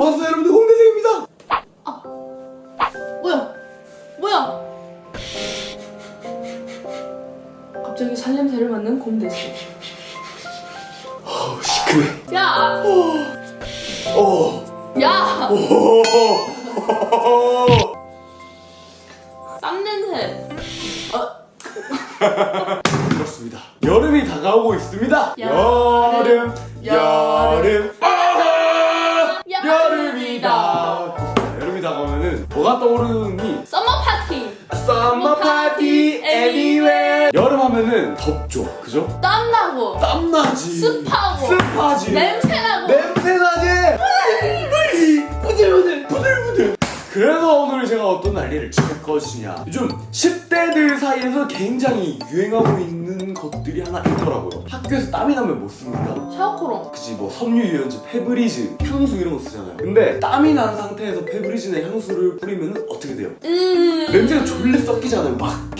반갑습니다 여러분들 홍대생입니다 뭐야? 뭐야? 갑자기 살냄새를 맡는 곰대씨. 어우 시크해 야! 어. 야! 오. 땀 냄새. 그렇습니다 여름이 다가오고 있습니다 여름, 여름 여름 뭐가 떠오르니 썸머 파티. Summer party everywhere 여름 하면은 덥죠 그죠? 땀나고. 땀나지 습하고. 습하지 냄새나고. 냄새나지 그래서 오늘 제가 어떤 난리를 칠 것이냐 요즘 10대들 사이에서 굉장히 유행하고 있는 것들이 하나 있더라고요 학교에서 땀이 나면 뭐 씁니까? 샤워코롱. 그치 뭐 섬유 유연제, 페브리즈, 향수 이런 거 쓰잖아요 근데 땀이 난 상태에서 페브리즈나 향수를 뿌리면 어떻게 돼요? 으. 냄새가 졸래 섞이잖아요. 막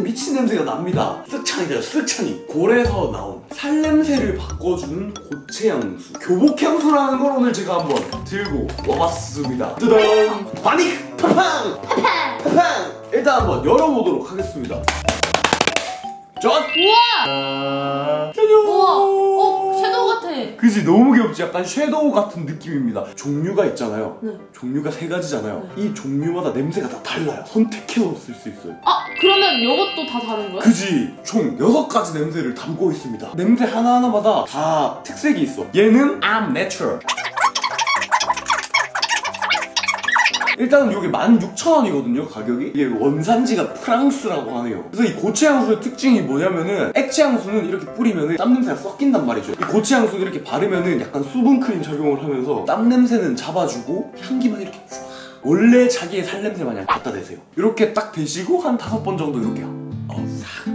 굉장히 미친 냄새가 납니다. 쓱찬이죠, 쓱찬이. 골에서 나온 살냄새를 바꿔주는 고체 향수. 교복 향수라는 걸 오늘 제가 한번 들고 와봤습니다. 뜨던! 바닉! 팡팡! 팡팡! 일단 한번 열어보도록 하겠습니다. 전! 우와! 짜잔! 우와! 어, 같아. 그지? 너무 귀엽지? 약간 섀도우 같은 느낌입니다. 종류가 있잖아요. 네. 종류가 세 가지잖아요. 이 종류마다 냄새가 다 달라요. 선택해서 쓸 수 있어요. 아, 그러면 이것도 다 다른 거야? 그지? 총 6가지 냄새를 담고 있습니다. 냄새 하나하나마다 다 특색이 있어. 얘는 I'm natural 일단은 이게 16,000원이거든요 가격이. 이게 원산지가 프랑스라고 하네요. 그래서 이 고체 향수의 특징이 뭐냐면은 액체 향수는 이렇게 뿌리면은 땀 냄새가 섞인단 말이죠. 이 고체 향수는 이렇게 바르면은 약간 수분 크림 작용을 하면서 땀 냄새는 잡아주고 향기만 이렇게 쫙 원래 자기의 살 냄새 마냥 갖다 대세요. 이렇게 딱 대시고 한 다섯 번 정도 이렇게 어, 싹.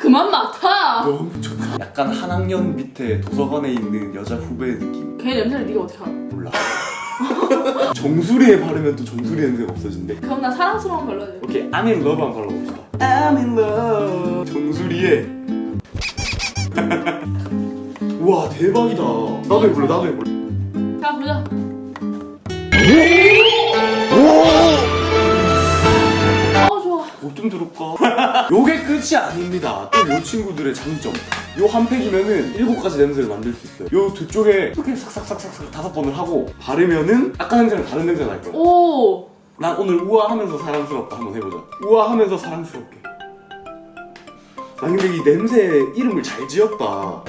그만 맡아! 너무 좋다. 약간 한 학년 밑에 도서관에 있는 여자 후배의 느낌. 걔 냄새를 네가 어떻게 알아? 몰라 정수리에 바르면 또 정수리 냄새가 없어진대. 그럼 나 사랑스러운 걸로 해. 오케이 I'm in love 한번 발라봅시다. I'm in love. 정수리에. 우와 대박이다. 나도 해볼래 나도 해볼래. 자, 보자. 어, 좋아. 뭐좀 들을까? 요게 끝이 아닙니다. 또 요 친구들의 장점. 요 한 팩이면은 일곱 가지 냄새를 만들 수 있어요. 요 뒤쪽에 이렇게 싹싹싹싹 다섯 번을 하고 바르면은 아까 냄새랑 다른 냄새가 날 거야 오! 난 오늘 우아하면서 사랑스럽다. 한번 해보자. 우아하면서 사랑스럽게. 아니 근데 이 냄새 이름을 잘 지었다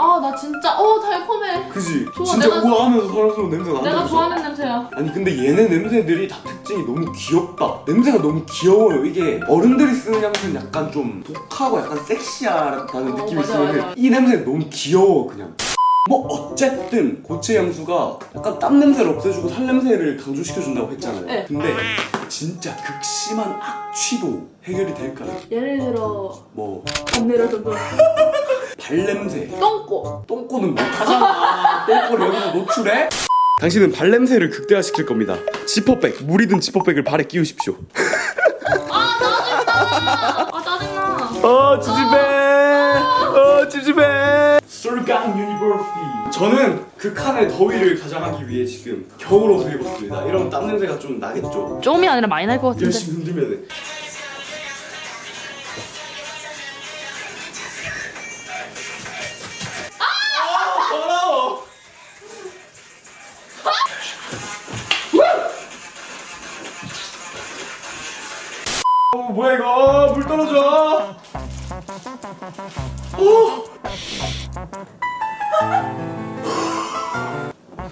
아, 나 진짜, 어, 달콤해. 그지? 좋아, 진짜 내가- 우아하면서 사랑스러운 냄새 난다 내가 그죠? 좋아하는 냄새야. 아니 근데 얘네 냄새들이 다 특징이 너무 귀엽다 냄새가 너무 귀여워요 이게 어른들이 쓰는 향수는 약간 좀 독하고 약간 섹시하다는 어, 느낌이 맞아, 있으면 맞아. 이 냄새는 너무 귀여워 그냥 뭐 어쨌든 고체 향수가 약간 땀 냄새를 없애주고 살 냄새를 강조시켜준다고 했잖아요 네. 근데 진짜 극심한 악취도 해결이 될까요? 예를 들어, 뭐 언니라든가. 발냄새 똥꼬. 똥꼬는 못하잖아 똥꼬를 여기서 노출해? 당신은 발냄새를 극대화시킬 겁니다 지퍼백 물이 든 지퍼백을 발에 끼우십시오 아, 짜증나! 아, 짜증나. 어 찝찝해 어 찝찝해 솔강 유니버시티 저는 극한의 더위를 가장하기 위해 지금 겨울 옷을 입었습니다 이러면 땀 냄새가 좀 나겠죠? 조금이 아니라 많이 날 것 같은데. 열심히 흔들면 돼 어, 뭐야 이거 물 떨어져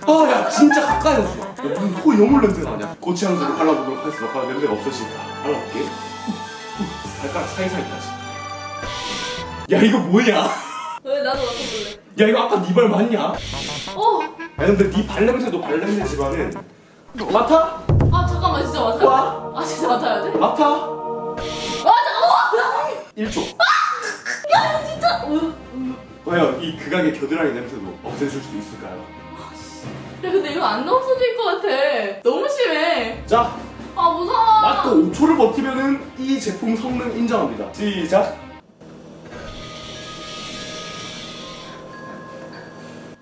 아야 진짜 가까이 마. 야, 무슨 코 여물 냄새가 나냐 고체 향수를 발라보도록 하겠습니다 과연 냄새가 없어질까 발라볼게 발가락 사이사이까지 야 이거 뭐야 왜 나도 맡아볼래? 야 이거 아까 네 발 맞냐? 야 어! 근데 네 발냄새도 발냄새지만은 맡아? 아, 잠깐만, 진짜 맡아. 와. 아, 진짜 맡아야 돼? 맡아? 아, 잠깐만! 1초 진짜! 으, 과연 이 극악의 겨드랑이 냄새도 없애줄 수 있을까요? 야, 근데 이거 안 없어질 것 같아. 너무 심해. 자 아, 무서워. 맞고 5초를 버티면은 이 제품 성능 인정합니다 시작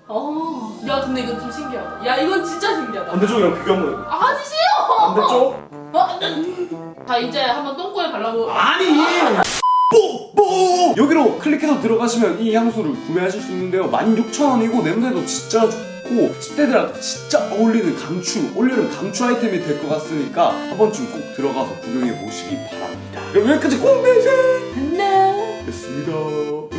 어, 야 근데 이건 좀 신기하다. 야 이건 진짜 신기하다. 반대쪽이랑 비교하면 아니 싫어. 반대쪽? 어, 자 이제 한번 똥꼬에 발라보. 아니! 뽀뽀! 여기로 클릭해서 들어가시면 이 향수를 구매하실 수 있는데요 16,000원이고 냄새도 진짜 좋고 10대들한테 진짜 어울리는 강추 올리는 강추 아이템이 될 것 같으니까 한 번쯤 꼭 들어가서 구경해 보시기 바랍니다 그럼 여기까지 꽁대생 안녕. 였습니다